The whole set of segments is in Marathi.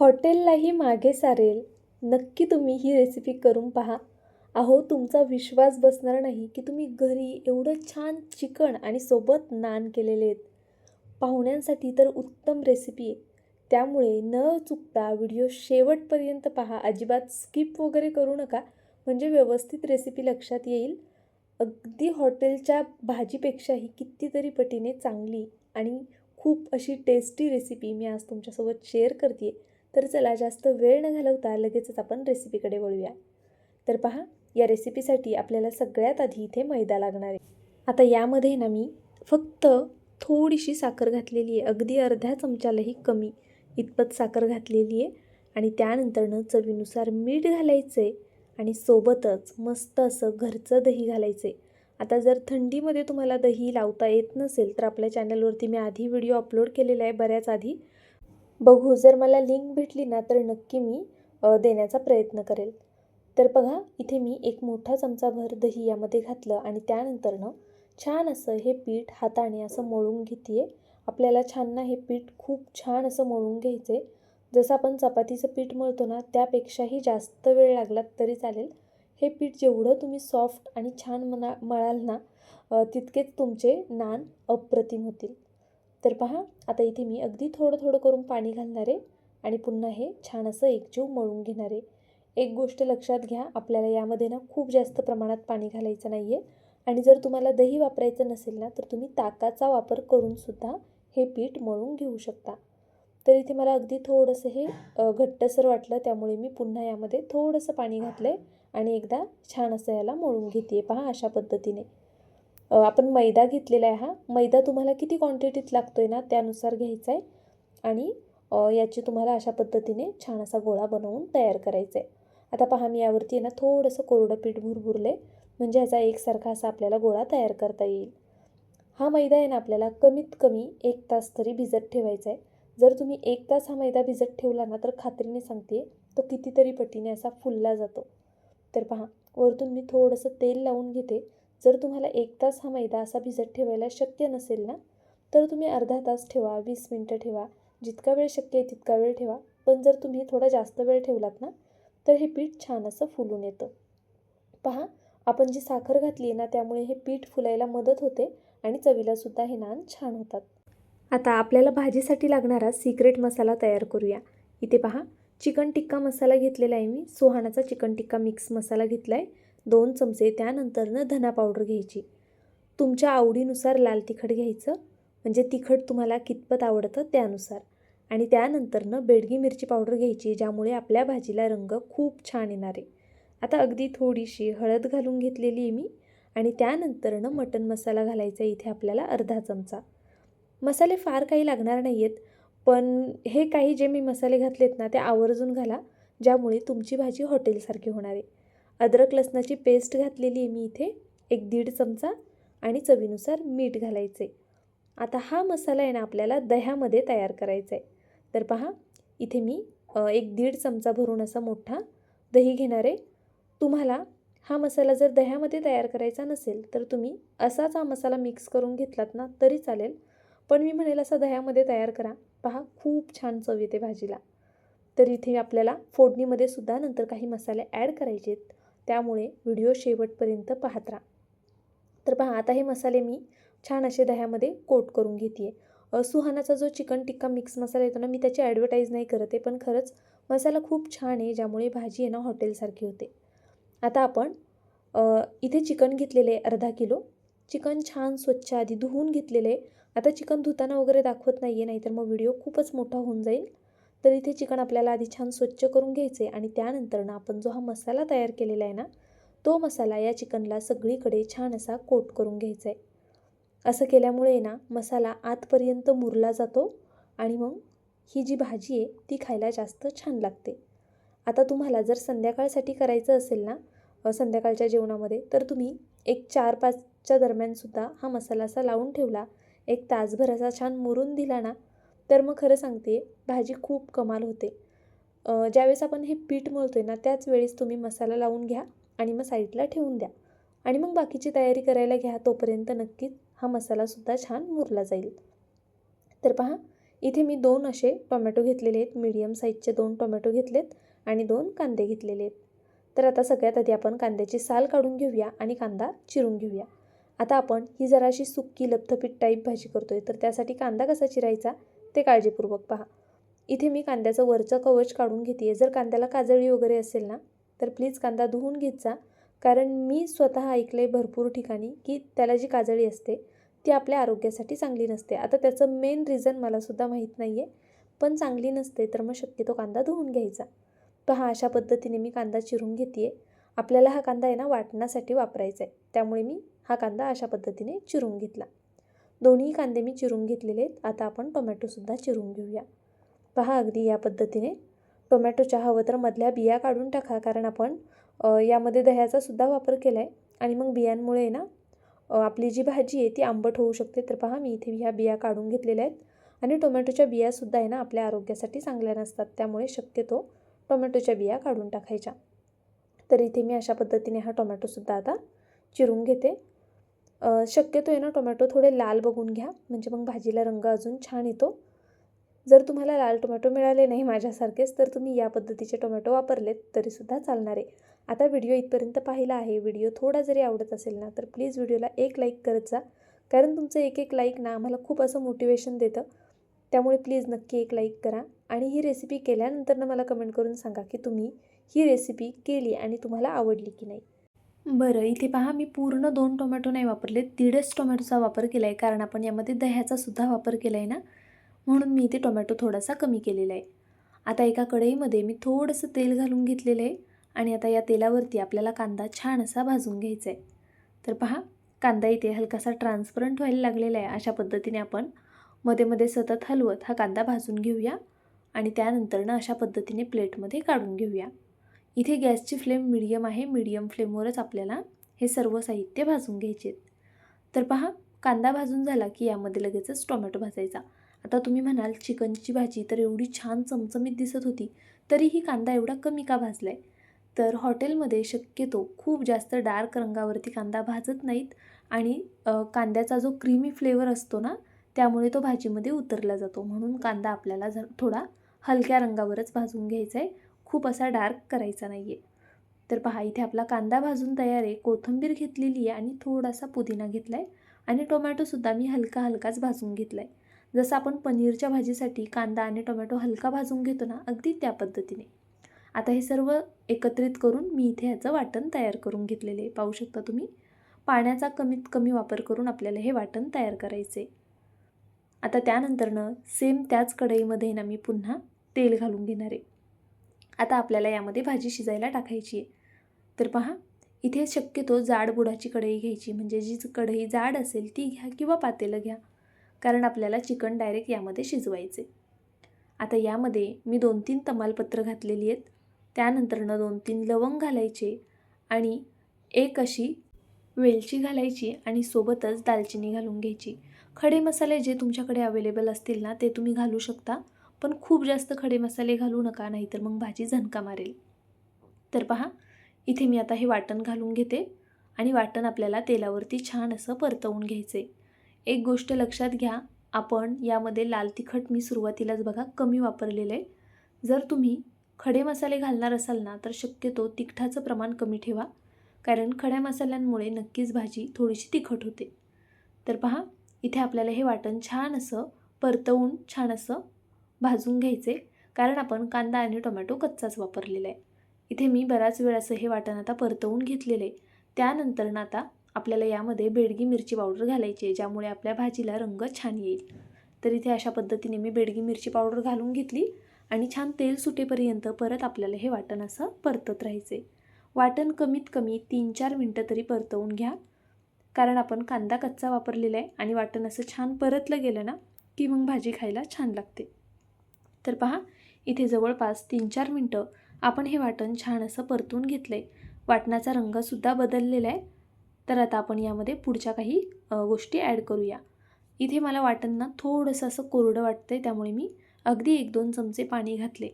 हॉटेललाही मागे सारेल. नक्की तुम्ही ही रेसिपी करून पहा. अहो तुमचा विश्वास बसणार नाही की तुम्ही घरी एवढं छान चिकन आणि सोबत नान केलेले आहेत. पाहुण्यांसाठी तर उत्तम रेसिपी आहे. त्यामुळे न चुकता व्हिडिओ शेवटपर्यंत पहा. अजिबात स्किप वगैरे करू नका. म्हणजे व्यवस्थित रेसिपी लक्षात येईल. अगदी हॉटेलच्या भाजीपेक्षाही कितीतरी पटीने चांगली आणि खूप अशी टेस्टी रेसिपी मी आज तुमच्यासोबत शेअर करते तर चला जास्त वेळ न घालवता लगेचच आपण रेसिपीकडे वळूया. तर पहा या रेसिपीसाठी आपल्याला सगळ्यात आधी इथे मैदा लागणार आहे. आता यामध्ये ना मी फक्त थोडीशी साखर घातलेली आहे. अगदी अर्ध्या चमच्यालाही कमी इतपत साखर घातलेली आहे. आणि त्यानंतरनं चवीनुसार मीठ घालायचं आहे आणि सोबतच मस्त असं घरचं दही घालायचं. आहे आता जर थंडीमध्ये तुम्हाला दही लावता येत नसेल तर आपल्या चॅनलवरती मी आधी व्हिडिओ अपलोड केलेला आहे. बऱ्याच आधी बघू जर मला लिंक भेटली ना तर नक्की मी देण्याचा प्रयत्न करेल. तर बघा इथे मी एक मोठा चमचाभर दही यामध्ये घातलं आणि त्यानंतरनं छान असं हे पीठ हाताने असं मळून घेते आहे आपल्याला छान ना हे पीठ खूप छान असं मळून घ्यायचं. आहे जसं आपण चपातीचं पीठ मळतो ना त्यापेक्षाही जास्त वेळ लागला तरी चालेल. हे पीठ जेवढं तुम्ही सॉफ्ट आणि छान मना मळाल ना तितकेच तुमचे नान अप्रतिम होतील. तर पहा आता इथे मी अगदी थोडं थोडं करून पाणी घालणार आहे आणि पुन्हा हे छान असं एकजीव मळून घेणार. आहे एक गोष्ट लक्षात घ्या आपल्याला यामध्ये ना खूप जास्त प्रमाणात पाणी घालायचं नाही आहे आणि जर तुम्हाला दही वापरायचं नसेल ना तर तुम्ही ताकाचा वापर करूनसुद्धा हे पीठ मळून घेऊ शकता. तर इथे मला अगदी थोडंसं हे घट्टसर वाटलं त्यामुळे मी पुन्हा यामध्ये थोडंसं पाणी घातलं आहे आणि एकदा छान असं याला मळून घेते पहा अशा पद्धतीने. आपण मैदा घेतलेला आहे हा. मैदा तुम्हाला किती क्वांटिटीत लागतो आहे ना त्यानुसार घ्यायचा आहे. आणि याची तुम्हाला अशा पद्धतीने छान असा गोळा बनवून तयार करायचा आहे. आता पहा मी यावरती आहे ना थोडंसं कोरडं पीठ भुरभुरले म्हणजे ह्याचा एकसारखा असा आपल्याला गोळा तयार करता येईल. हा मैदा आहे ना आपल्याला कमीत कमी एक तास तरी भिजत ठेवायचा आहे. जर तुम्ही एक तास हा मैदा भिजत ठेवला ना तर खात्रीने सांगते तो कितीतरी पटीने असा फुलला जातो. तर पहा वरतून मी थोडंसं तेल लावून घेते. जर तुम्हाला एक तास हा मैदा असा भिजत ठेवायला शक्य नसेल ना तर तुम्ही अर्धा तास ठेवा वीस मिनटं ठेवा. जितका वेळ शक्य आहे तितका वेळ ठेवा. पण जर तुम्ही थोडा जास्त वेळ ठेवलात ना तर हे पीठ छान असं फुलून येतं. पहा आपण जी साखर घातली आहे ना त्यामुळे हे पीठ फुलायला मदत होते आणि चवीलासुद्धा हे नान छान होतात. आता आपल्याला भाजीसाठी लागणारा सिक्रेट मसाला तयार करूया. इथे पहा चिकन टिक्का मसाला घेतलेला आहे मी. सोहानाचा चिकन टिक्का मिक्स मसाला घेतला आहे दोन चमचे त्यानंतरनं धना पावडर घ्यायची. तुमच्या आवडीनुसार लाल तिखट घ्यायचं. म्हणजे तिखट तुम्हाला कितपत आवडतं त्यानुसार. आणि त्यानंतरनं बेडगी मिरची पावडर घ्यायची ज्यामुळे आपल्या भाजीला रंग खूप छान येणार. आहे आता अगदी थोडीशी हळद घालून घेतलेली आहे मी. आणि त्यानंतरनं मटन मसाला घालायचा इथे आपल्याला अर्धा चमचा. मसाले फार काही लागणार नाही आहेत पण हे काही जे मी मसाले घातलेत ना ते आवर्जून घाला ज्यामुळे तुमची भाजी हॉटेलसारखी होणार आहे. अद्रक लसणाची पेस्ट घातलेली आहे मी इथे. एक दीड चमचा आणि चवीनुसार मीठ घालायचे. आता हा मसाला आहे ना आपल्याला दह्यामध्ये तयार करायचा आहे. तर पहा इथे मी एक दीड चमचा भरून असा मोठा दही घेणार आहे. तुम्हाला हा मसाला जर दह्यामध्ये तयार करायचा नसेल तर तुम्ही असाच हा मसाला मिक्स करून घेतलात ना तरी चालेल. पण मी म्हणेल असा दह्यामध्ये तयार करा. पहा खूप छान चव येते भाजीला. तर इथे आपल्याला फोडणीमध्ये सुद्धा नंतर काही मसाले ॲड करायचे आहेत. त्यामुळे व्हिडिओ शेवटपर्यंत पाहत राहा. तर पहा आता हे मसाले मी छान असे दह्यामध्ये कोट करून घेते आहे सुहानाचा जो चिकन टिक्का मिक्स मसाला येतो ना मी त्याची ॲडव्हर्टाईज नाही करत आहे पण खरंच मसाला खूप छान आहे ज्यामुळे भाजी आहे ना हॉटेलसारखी होते. आता आपण इथे चिकन घेतलेले आहे अर्धा किलो. चिकन छान स्वच्छ आधी धुवून घेतलेले आहे. आता चिकन धुताना वगैरे दाखवत नाही आहे नाहीतर मग व्हिडिओ खूपच मोठा होऊन जाईल. तर इथे चिकन आपल्याला आधी छान स्वच्छ करून घ्यायचे आणि त्यानंतर ना आपण जो हा मसाला तयार केलेला आहे ना तो मसाला या चिकनला सगळीकडे छान असा कोट करून घ्यायचा आहे असं केल्यामुळे ना मसाला आतपर्यंत मुरला जातो आणि मग ही जी भाजी आहे ती खायला जास्त छान लागते. आता तुम्हाला जर संध्याकाळसाठी करायचं असेल ना संध्याकाळच्या जेवणामध्ये तर तुम्ही एक चार पाचच्या दरम्यानसुद्धा हा मसाला असा लावून ठेवला. एक तासभर असा छान मुरून दिला ना तर मग खरं सांगते भाजी खूप कमाल होते. ज्यावेळेस आपण हे पीठ मळतो आहे ना त्याच वेळेस तुम्ही मसाला लावून घ्या आणि मग साईडला ठेवून द्या. आणि मग बाकीची तयारी करायला घ्या तोपर्यंत नक्कीच हा मसालासुद्धा छान मुरला जाईल. तर पहा इथे मी दोन असे टोमॅटो घेतलेले आहेत. मीडियम साईजचे दोन टोमॅटो घेतलेत आणि दोन कांदे घेतलेले आहेत. तर आता सगळ्यात आधी आपण कांद्याची साल काढून घेऊया आणि कांदा चिरून घेऊया. आता आपण ही जराशी सुक्की लथपीठ टाईप भाजी करतो आहे तर त्यासाठी कांदा कसा चिरायचा? ते काळजीपूर्वक पहा. इथे मी कांद्याचं वरचं कवच काढून घेते जर कांद्याला काजळी वगैरे असेल ना तर प्लीज कांदा धुवून घेत जा. कारण मी स्वतः ऐकलं आहे भरपूर ठिकाणी की त्याला जी काजळी असते ती आपल्या आरोग्यासाठी चांगली नसते. आता त्याचं मेन रिझन मलासुद्धा माहीत नाही आहे पण चांगली नसते तर मग शक्यतो कांदा धुवून घ्यायचा. पहा अशा पद्धतीने मी कांदा चिरून घेते आहे आपल्याला हा कांदा आहे ना वाटण्यासाठी वापरायचा आहे त्यामुळे मी हा कांदा अशा पद्धतीने चिरून घेतला. दोन्ही कांदे मी चिरून घेतलेले आहेत. आता आपण टोमॅटोसुद्धा चिरून घेऊया. पहा अगदी या पद्धतीने. टोमॅटोच्या हवं तर मधल्या बिया काढून टाका कारण आपण यामध्ये दह्याचा सुद्धा वापर केला आहे आणि मग बियांमुळे ना आपली जी भाजी आहे ती आंबट होऊ शकते. तर पहा मी इथे ह्या बिया काढून घेतलेल्या आहेत. आणि टोमॅटोच्या बियासुद्धा आहे ना आपल्या आरोग्यासाठी चांगल्या नसतात. त्यामुळे शक्यतो टोमॅटोच्या बिया काढून टाकायच्या. तर इथे मी अशा पद्धतीने हा टोमॅटोसुद्धा आता चिरून घेते. शक्यतो आहे ना टोमॅटो थोडे लाल बघून घ्या. म्हणजे मग भाजीला रंग अजून छान येतो. जर तुम्हाला लाल टोमॅटो मिळाले नाही माझ्यासारखेच तर तुम्ही या पद्धतीचे टोमॅटो वापरलेत तरीसुद्धा चालणार. आहे आता व्हिडिओ इथपर्यंत पाहिला आहे. व्हिडिओ थोडा जरी आवडत असेल ना तर प्लीज व्हिडिओला एक लाईक करत जा. कारण तुमचं एक एक लाईक ना आम्हाला खूप असं मोटिवेशन देतं. त्यामुळे प्लीज नक्की एक लाईक करा. आणि ही रेसिपी केल्यानंतर ना मला कमेंट करून सांगा की तुम्ही ही रेसिपी केली आणि तुम्हाला आवडली की नाही. बरं इथे पहा मी पूर्ण दोन टोमॅटो नाही वापरले दीडच टोमॅटोचा वापर केला आहे कारण आपण यामध्ये दह्याचा सुद्धा वापर केला आहे ना? म्हणून मी इथे टोमॅटो थोडासा कमी केलेला आहे. आता एका कढईमध्ये मी थोडंसं तेल घालून घेतलेलं आहे आणि आता या तेलावरती आपल्याला कांदा छान असा भाजून घ्यायचा आहे तर पहा कांदा इथे हलकासा ट्रान्सपरंट व्हायला लागलेला आहे. अशा पद्धतीने आपण मध्ये मध्ये सतत हलवत हा कांदा भाजून घेऊया आणि त्यानंतर ना अशा पद्धतीने प्लेटमध्ये काढून घेऊया. इथे गॅसची फ्लेम मिडियम आहे. मिडियम फ्लेमवरच आपल्याला हे सर्व साहित्य भाजून घ्यायचे तर पहा कांदा भाजून झाला की यामध्ये लगेचच टोमॅटो भाजायचा. आता तुम्ही म्हणाल चिकनची भाजी तर एवढी छान चमचमीत दिसत होती तरीही कांदा एवढा कमी का भाजला आहे तर हॉटेलमध्ये शक्यतो खूप जास्त डार्क रंगावरती कांदा भाजत नाहीत आणि कांद्याचा जो क्रीमी फ्लेवर असतो ना त्यामुळे तो भाजीमध्ये उतरला जातो. म्हणून कांदा आपल्याला जर थोडा हलक्या रंगावरच भाजून घ्यायचा आहे खूप असा डार्क करायचा नाही आहे तर पहा इथे आपला कांदा भाजून तयार आहे. कोथिंबीर घेतलेली आहे आणि थोडासा पुदिना घेतला आहे आणि टोमॅटोसुद्धा मी हलका हलकाच भाजून घेतला आहे जसं आपण पनीरच्या भाजीसाठी कांदा आणि टोमॅटो हलका भाजून घेतो ना अगदी त्या पद्धतीने. आता हे सर्व एकत्रित करून मी इथे ह्याचं वाटण तयार करून घेतलेले आहे. पाहू शकता तुम्ही? पाण्याचा कमीत कमी वापर करून आपल्याला हे वाटण तयार करायचे आता त्यानंतरनं सेम त्याच कढईमध्ये ना मी पुन्हा तेल घालून घेणार आहे. आता आपल्याला यामध्ये भाजी शिजायला टाकायची आहे. तर पहा इथे शक्यतो जाड बुडाची कढई घ्यायची. म्हणजे जी कढई जाड असेल ती घ्या किंवा पातेलं घ्या. कारण आपल्याला चिकन डायरेक्ट यामध्ये शिजवायचे आता यामध्ये मी दोन तीन तमालपत्र घातलेली आहेत. त्यानंतरनं दोन तीन लवंग घालायचे आणि एक अशी वेलची घालायची आणि सोबतच दालचिनी घालून घ्यायची. खडे मसाले जे तुमच्याकडे अवेलेबल असतील ना ते तुम्ही घालू शकता. पण खूप जास्त खडे मसाले घालू नका नाहीतर मग भाजी झणका मारेल. तर पहा इथे मी आता हे वाटण घालून घेते आणि वाटण आपल्याला तेलावरती छान असं परतवून घ्यायचे एक गोष्ट लक्षात घ्या आपण यामध्ये लाल तिखट मी सुरुवातीलाच बघा कमी वापरलेलं आहे. जर तुम्ही खडे मसाले घालणार असाल ना तर शक्यतो तिखटाचं प्रमाण कमी ठेवा कारण खड्या मसाल्यांमुळे नक्कीच भाजी थोडीशी तिखट होते. तर पहा इथे आपल्याला हे वाटण छान असं परतवून छान असं भाजून घ्यायचे कारण आपण कांदा आणि टोमॅटो कच्चाच वापरलेला आहे इथे मी बराच वेळ असं हे वाटण आता परतवून घेतलेलं. आहे त्यानंतर ना आता आपल्याला यामध्ये बेडगी मिरची पावडर घालायची आहे ज्यामुळे आपल्या भाजीला रंग छान येईल. तर इथे अशा पद्धतीने मी बेडगी मिरची पावडर घालून घेतली आणि छान तेल सुटेपर्यंत परत आपल्याला हे वाटण असं परतत राहायचे. वाटण कमीत कमी तीन चार मिनटं तरी परतवून घ्या. कारण आपण कांदा कच्चा वापरलेला आहे आणि वाटण असं छान परतलं गेलं ना की मग भाजी खायला छान लागते. तर पहा इथे जवळपास तीन चार मिनटं आपण हे वाटण छान असं परतून घेतलं आहे वाटणाचा रंगसुद्धा बदललेला आहे. तर आता आपण यामध्ये पुढच्या काही गोष्टी ॲड करूया. इथे मला वाटण ना थोडंसं असं कोरडं वाटतं आहे त्यामुळे मी अगदी एक दोन चमचे पाणी घातले.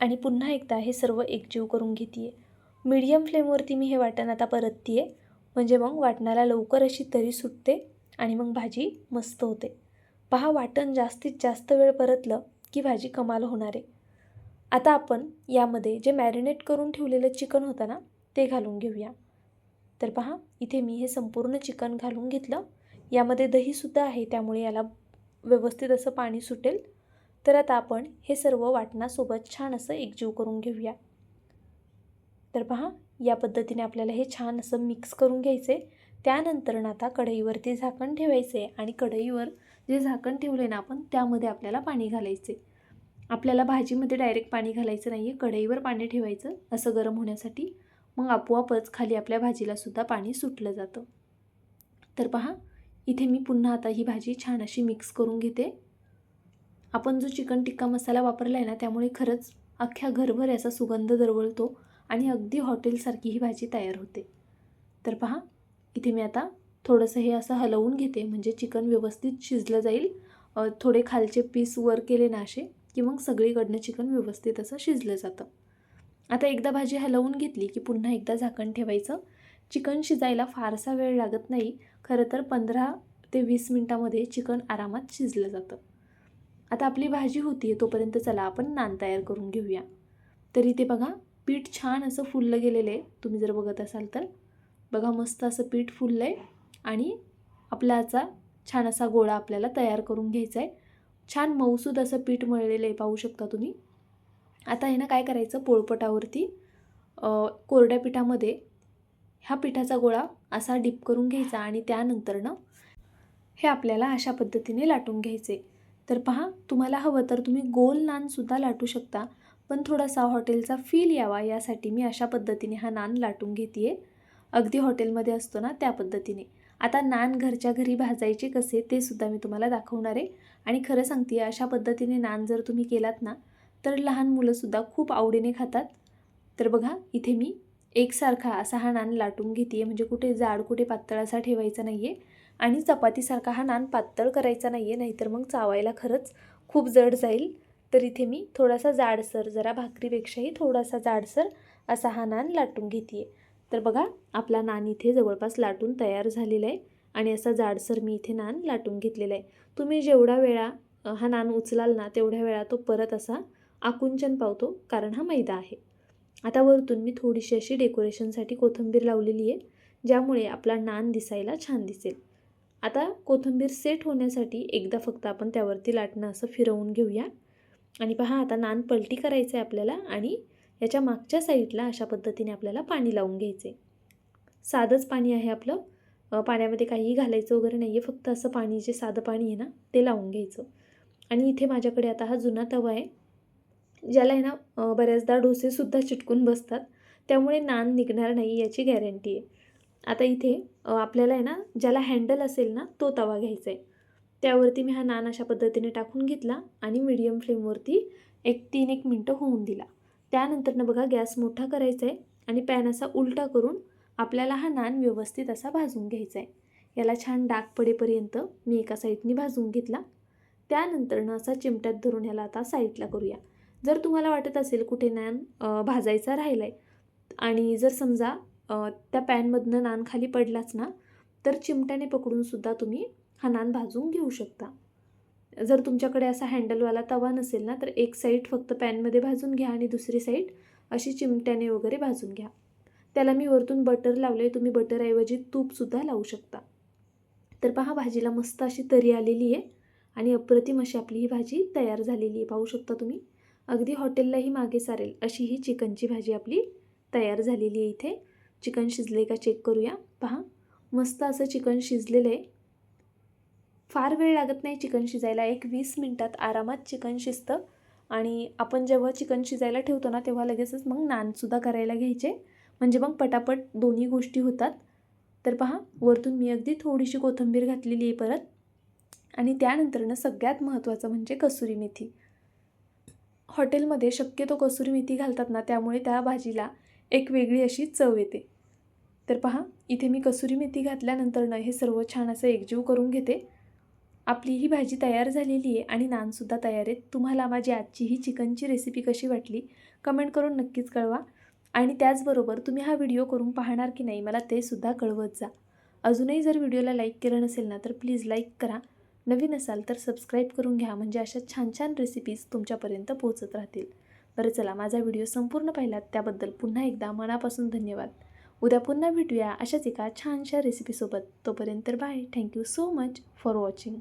आणि पुन्हा एकदा हे सर्व एकजीव करून घेते आहे मीडियम फ्लेमवरती मी हे वाटण आता परतते आहे म्हणजे मग वाटणाला लवकर अशी तरी सुटते आणि मग भाजी मस्त होते. पहा वाटण जास्तीत जास्त वेळ परतलं की भाजी कमाल होणार आहे. आता आपण यामध्ये जे मॅरिनेट करून ठेवलेलं चिकन होतं ना ते घालून घेऊया. तर पहा इथे मी हे संपूर्ण चिकन घालून घेतलं. यामध्ये दहीसुद्धा आहे त्यामुळे याला व्यवस्थित असं पाणी सुटेल. तर आता आपण हे सर्व वाटणासोबत छान असं एकजीव करून घेऊया. तर पहा या पद्धतीने आपल्याला हे छान असं मिक्स करून घ्यायचे त्यानंतर आता कढईवरती झाकण ठेवायचे आणि कढईवर जे झाकण ठेवले ना आपण त्यामध्ये आपल्याला पाणी घालायचे आपल्याला भाजीमध्ये डायरेक्ट पाणी घालायचं नाही आहे कढईवर पाणी ठेवायचं असं गरम होण्यासाठी. मग आपोआपच खाली आपल्या भाजीलासुद्धा पाणी सुटलं जातं. तर पहा इथे मी पुन्हा आता ही भाजी छान अशी मिक्स करून घेते. आपण जो चिकन टिक्का मसाला वापरला आहे ना त्यामुळे खरंच अख्ख्या घरभर याचा सुगंध दरवळतो आणि अगदी हॉटेलसारखी ही भाजी तयार होते. तर पहा इथे मी आता थोडंसं हे असं हलवून घेते म्हणजे चिकन व्यवस्थित शिजलं जाईल. थोडे खालचे पीस वर केले ना असे की मग सगळीकडनं चिकन व्यवस्थित असं शिजलं जातं. आता एकदा भाजी हलवून घेतली की पुन्हा एकदा झाकण ठेवायचं. चिकन शिजायला फारसा वेळ लागत नाही खरं तर पंधरा ते वीस मिनटामध्ये चिकन आरामात शिजलं जातं. आता आपली भाजी होती आहे तोपर्यंत चला आपण नान तयार करून घेऊया. तरी ते बघा पीठ छान असं फुललं गेलेलं आहे. तुम्ही जर बघत असाल तर. बघा मस्त असं पीठ फुललं आहे आणि आपला असा छान असा गोळा आपल्याला तयार करून घ्यायचा आहे छान मऊसूद असं पीठ मळलेलं आहे पाहू शकता तुम्ही. आता हे ना काय करायचं? पोळपटावरती कोरड्या पिठामध्ये ह्या पिठाचा गोळा असा डीप करून घ्यायचा आणि त्यानंतरनं हे आपल्याला अशा पद्धतीने लाटून घ्यायचे तर पहा तुम्हाला हवं तर तुम्ही गोल नानसुद्धा लाटू शकता पण थोडासा हॉटेलचा फील यावा यासाठी मी अशा पद्धतीने हा नान लाटून घेते आहे अगदी हॉटेलमध्ये असतो ना त्या पद्धतीने. आता नान घरच्या घरी भाजायचे कसे ते सुद्धा मी तुम्हाला दाखवणार आहे. आणि खरं सांगते अशा पद्धतीने नान जर तुम्ही केलात ना तर लहान मुलंसुद्धा खूप आवडीने खातात. तर बघा इथे मी एकसारखा असा हा नान लाटून घेते आहे म्हणजे कुठे जाड कुठे पातळ असा ठेवायचा नाही आहे आणि चपातीसारखा हा नान पातळ करायचा नाही आहे नाहीतर मग चावायला खरंच खूप जड जाईल. तर इथे मी थोडासा जाडसर जरा भाकरीपेक्षाही थोडासा जाडसर असा हा नान लाटून घेते आहे तर बघा आपला नान इथे जवळपास लाटून तयार झालेला आहे आणि असा जाडसर मी इथे नान लाटून घेतलेला आहे. तुम्ही जेवढा वेळा हा नान उचलाल ना तेवढ्या वेळा तो परत असा आकुंचन पावतो कारण हा मैदा आहे. आता वरतून मी थोडीशी अशी डेकोरेशनसाठी कोथिंबीर लावलेली आहे ज्यामुळे आपला नान दिसायला छान दिसेल. आता कोथिंबीर सेट होण्यासाठी एकदा फक्त आपण त्यावरती लाटणं असं फिरवून घेऊया. आणि पहा आता नान पलटी करायचं आहे आपल्याला आणि याच्या मागच्या साईडला अशा पद्धतीने आपल्याला पाणी लावून घ्यायचं. आहे साधंच पाणी आहे आपलं. पाण्यामध्ये काहीही घालायचं वगैरे नाही आहे फक्त असं पाणी जे साधं पाणी आहे ना ते लावून घ्यायचं. आणि इथे माझ्याकडे आता हा जुना तवा आहे. ज्याला आहे ना बऱ्याचदा डोसेसुद्धा चिटकून बसतात. त्यामुळे नान निघणार नाही याची गॅरंटी आहे. आता इथे आपल्याला आहे ना ज्याला हँडल असेल ना तो तवा घ्यायचा आहे त्यावरती मी हा नान अशा पद्धतीने टाकून घेतला आणि मीडियम फ्लेमवरती एक तीन एक मिनटं होऊन दिला. त्यानंतरनं बघा गॅस मोठा करायचा आहे आणि पॅन असा उलटा करून आपल्याला हा नान व्यवस्थित असा भाजून घ्यायचा आहे. याला छान डाग पडेपर्यंत मी एका साईडनी भाजून घेतला. त्यानंतरनं असा चिमट्यात धरून ह्याला आता साईडला करूया. जर तुम्हाला वाटत असेल कुठे नान भाजायचा राहिला आहे आणि जर समजा त्या पॅनमधनं नान खाली पडलाच ना तर चिमट्याने पकडूनसुद्धा तुम्ही हा नान भाजून घेऊ शकता. जर तुमच्याकडे असा हँडलवाला तवा नसेल ना तर एक साईड फक्त पॅनमध्ये भाजून घ्या आणि दुसरी साईड अशी चिमट्याने वगैरे भाजून घ्या. त्याला मी वरतून बटर लावले तुम्ही बटरऐवजी तूपसुद्धा लावू शकता. तर पहा भाजीला मस्त अशी तरी आलेली आहे आणि अप्रतिम अशी आपली ही भाजी तयार झालेली आहे. पाहू शकता तुम्ही? अगदी हॉटेललाही मागे सारेल अशी ही चिकनची भाजी आपली तयार झालेली आहे इथे. चिकन शिजले का चेक करूया. पहा मस्त असं चिकन शिजलेलं आहे. फार वेळ लागत नाही चिकन शिजायला. एक वीस मिनटात आरामात चिकन शिजतं. आणि आपण जेव्हा चिकन शिजायला ठेवतो ना तेव्हा लगेचच मग नानसुद्धा करायला घ्यायचे. म्हणजे मग पटापट दोन्ही गोष्टी होतात. तर पहा वरतून मी अगदी थोडीशी कोथिंबीर घातलेली आहे परत. आणि त्यानंतरनं सगळ्यात महत्त्वाचं म्हणजे कसुरी मेथी. हॉटेलमध्ये शक्यतो कसुरी मेथी घालतात ना त्यामुळे त्या भाजीला एक वेगळी अशी चव येते. तर पहा इथे मी कसुरी मेथी घातल्यानंतरनं हे सर्व छान असं एकजीव करून घेते. आपली ही भाजी तयार झालेली आहे आणि नानसुद्धा तयार आहेत. तुम्हाला माझी आजची ही चिकनची रेसिपी कशी वाटली? कमेंट करून नक्कीच कळवा. आणि त्याचबरोबर तुम्ही हा व्हिडिओ करून पाहणार की नाही मला ते सुद्धा कळवत जा. अजूनही जर व्हिडिओला लाईक केलं नसेल ना तर प्लीज लाईक करा. नवीन असाल तर सबस्क्राईब करून घ्या म्हणजे अशा छान छान रेसिपीज तुमच्यापर्यंत पोहोचत राहतील. बरं चला माझा व्हिडिओ संपूर्ण पाहिलात त्याबद्दल पुन्हा एकदा मनापासून धन्यवाद. उद्या पुन्हा भेटूया अशाच एका छानशा रेसिपीसोबत तोपर्यंत bye thank you so much for watching